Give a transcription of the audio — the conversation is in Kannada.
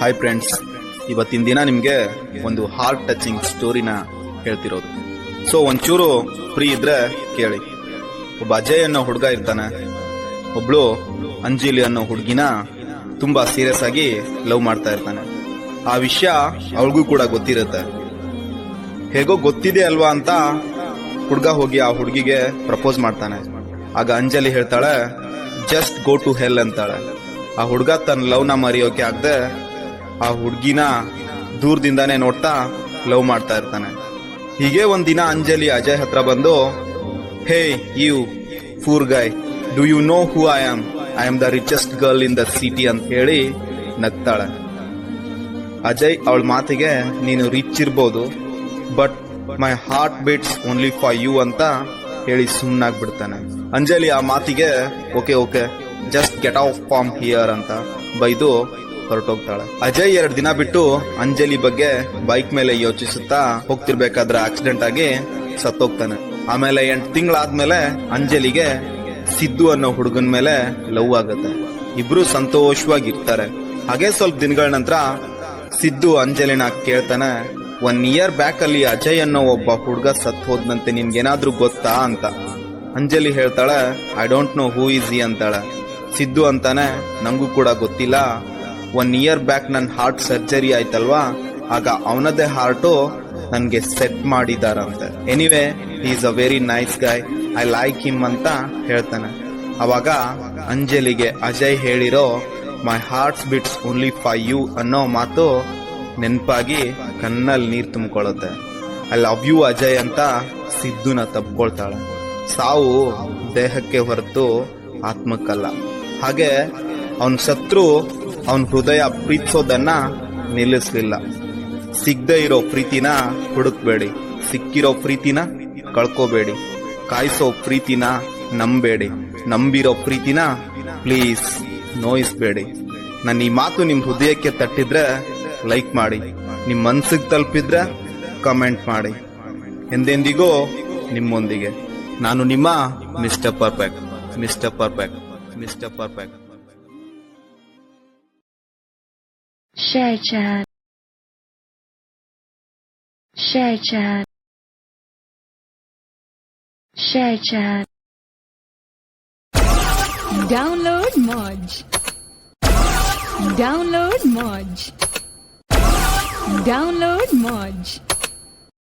ಹಾಯ್ ಫ್ರೆಂಡ್ಸ್ ಇವತ್ತಿನ ದಿನ ನಿಮಗೆ ಒಂದು ಹಾರ್ಟ್ ಟಚಿಂಗ್ ಸ್ಟೋರಿನ ಹೇಳ್ತಿರೋದು. ಸೊ ಒಂಚೂರು ಫ್ರೀ ಇದ್ರೆ ಕೇಳಿ. ಒಬ್ಬ ಅಜಯ್ ಅನ್ನೋ ಹುಡುಗ ಇರ್ತಾನೆ. ಒಬ್ಳು ಅಂಜಲಿ ಅನ್ನೋ ಹುಡುಗಿನ ತುಂಬಾ ಸೀರಿಯಸ್ ಆಗಿ ಲವ್ ಮಾಡ್ತಾ ಇರ್ತಾನೆ. ಆ ವಿಷಯ ಅವಳಿಗೂ ಕೂಡ ಗೊತ್ತಿರುತ್ತೆ. ಹೇಗೋ ಗೊತ್ತಿದೆ ಅಲ್ವಾ ಅಂತ ಹುಡುಗ ಹೋಗಿ ಆ ಹುಡುಗಿಗೆ ಪ್ರಪೋಸ್ ಮಾಡ್ತಾನೆ. ಆಗ ಅಂಜಲಿ ಹೇಳ್ತಾಳೆ ಜಸ್ಟ್ ಗೋ ಟು ಹೆಲ್ ಅಂತಾಳೆ. ಆ ಹುಡುಗ ತನ್ನ ಲವ್ನ ಮರೆಯೋಕೆ ಆಗದೆ ಆ ಹುಡುಗಿನ ದೂರದಿಂದಾನೇ ನೋಡ್ತಾ ಲವ್ ಮಾಡ್ತಾ ಇರ್ತಾನೆ. ಹೀಗೆ ದಿನ ಅಂಜಲಿ ಅಜಯ್ ಹತ್ರ ಬಂದು, hey you poor guy do you know who I am I am the richest girl in the city ಅಂತ ಹೇಳಿ ನಗ್ತಾಳೆ. ಅಜಯ್ ಅವಳ ಮಾತಿಗೆ, ನೀನು ರಿಚ್ ಇರ್ಬೋದು but my heart beats only for you ಅಂತ ಹೇಳಿ ಸುಮ್ಮನಾಗ್ಬಿಡ್ತಾನೆ ಅಂಜಲಿ ಆ ಮಾತಿಗೆ, okay okay just get off from here ಅಂತ ಬೈದು ಹೊರಟೋಗ್ತಾಳೆ. ಅಜಯ್ ಎರಡು ದಿನ ಬಿಟ್ಟು ಅಂಜಲಿ ಬಗ್ಗೆ ಬೈಕ್ ಮೇಲೆ ಯೋಚಿಸುತ್ತಾ ಹೋಗ್ತಿರ್ಬೇಕಾದ್ರೆ ಆಕ್ಸಿಡೆಂಟ್ ಆಗಿ ಸತ್ತೋಗ್ತಾನೆ. ಆಮೇಲೆ ಎಂಟು ತಿಂಗಳಾದ್ಮೇಲೆ ಅಂಜಲಿಗೆ ಸಿದ್ದು ಅನ್ನೋ ಹುಡುಗನ ಮೇಲೆ ಲವ್ ಆಗುತ್ತೆ. ಇಬ್ರು ಸಂತೋಷವಾಗಿರ್ತಾರೆ. ಹಾಗೆ ಸ್ವಲ್ಪ ದಿನಗಳ ನಂತರ ಸಿದ್ದು ಅಂಜಲಿನ ಕೇಳ್ತಾನೆ ಒನ್ ಇಯರ್ ಬ್ಯಾಕ್ ಅಲ್ಲಿ ಅಜಯ್ ಅನ್ನೋ ಒಬ್ಬ ಹುಡುಗ ಸತ್ ಹೋದ್ನಂತೆ, ನಿನ್ಗೇನಾದ್ರೂ ಗೊತ್ತಾ ಅಂತ. ಅಂಜಲಿ ಹೇಳ್ತಾಳೆ I don't know who is ಈ ಅಂತಾಳೆ. ಸಿದ್ದು ಅಂತಾನೆ, ನಂಗೂ ಕೂಡ ಗೊತ್ತಿಲ್ಲ ಒನ್ ಇಯರ್ ಬ್ಯಾಕ್ ನನ್ನ ಹಾರ್ಟ್ ಸರ್ಜರಿ ಆಯ್ತಲ್ವಾ? ಆಗ ಅವನದೇ ಹಾರ್ಟು ನನಗೆ set ಮಾಡಿದಾರಂತೆ. Anyway is a very nice guy I like him ಅಂತ ಹೇಳ್ತಾನೆ. ಅವಾಗ ಅಂಜಲಿಗೆ ಅಜಯ್ ಹೇಳಿರೋ my hearts beats only for you ಅನ್ನೋ ಮಾತು ನೆನಪಾಗಿ ಕಣ್ಣಲ್ಲಿ ನೀರು ತುಂಬಿಕೊಳ್ಳುತ್ತೆ. ಐ ಲವ್ ಯು ಅಜಯ್ ಅಂತ ಸಿದ್ದುನ ತಪ್ಕೊಳ್ತಾಳೆ. ಸಾವು ದೇಹಕ್ಕೆ ಹೊರತು ಆತ್ಮಕ್ಕಲ್ಲ. ಹಾಗೆ ಅವನ ಶತ್ರು ಅವನ್ ಹೃದಯ ಪ್ರೀತಿಸೋದನ್ನ ನಿಲ್ಲಿಸ್ಲಿಲ್ಲ. ಸಿಗದೆ ಇರೋ ಪ್ರೀತಿನ ಹುಡುಕ್ಬೇಡಿ. ಸಿಕ್ಕಿರೋ ಪ್ರೀತಿನ ಕಳ್ಕೋಬೇಡಿ. ಕಾಯಿಸೋ ಪ್ರೀತಿನ ನಂಬೇಡಿ. ನಂಬಿರೋ ಪ್ರೀತಿನ ಪ್ಲೀಸ್ ನೋಯಿಸ್ಬೇಡಿ. ನನ್ನ ಈ ಮಾತು ನಿಮ್ ಹೃದಯಕ್ಕೆ ತಟ್ಟಿದ್ರೆ ಲೈಕ್ ಮಾಡಿ. ನಿಮ್ ಮನ್ಸಿಗೆ ತಲುಪಿದ್ರೆ ಕಮೆಂಟ್ ಮಾಡಿ. ಎಂದೆಂದಿಗೂ ನಿಮ್ಮೊಂದಿಗೆ. ನಾನು ನಿಮ್ಮ mister perfect mister perfect mister perfect. شركت شركت شركت Download Modge. Download Modge. Download Modge.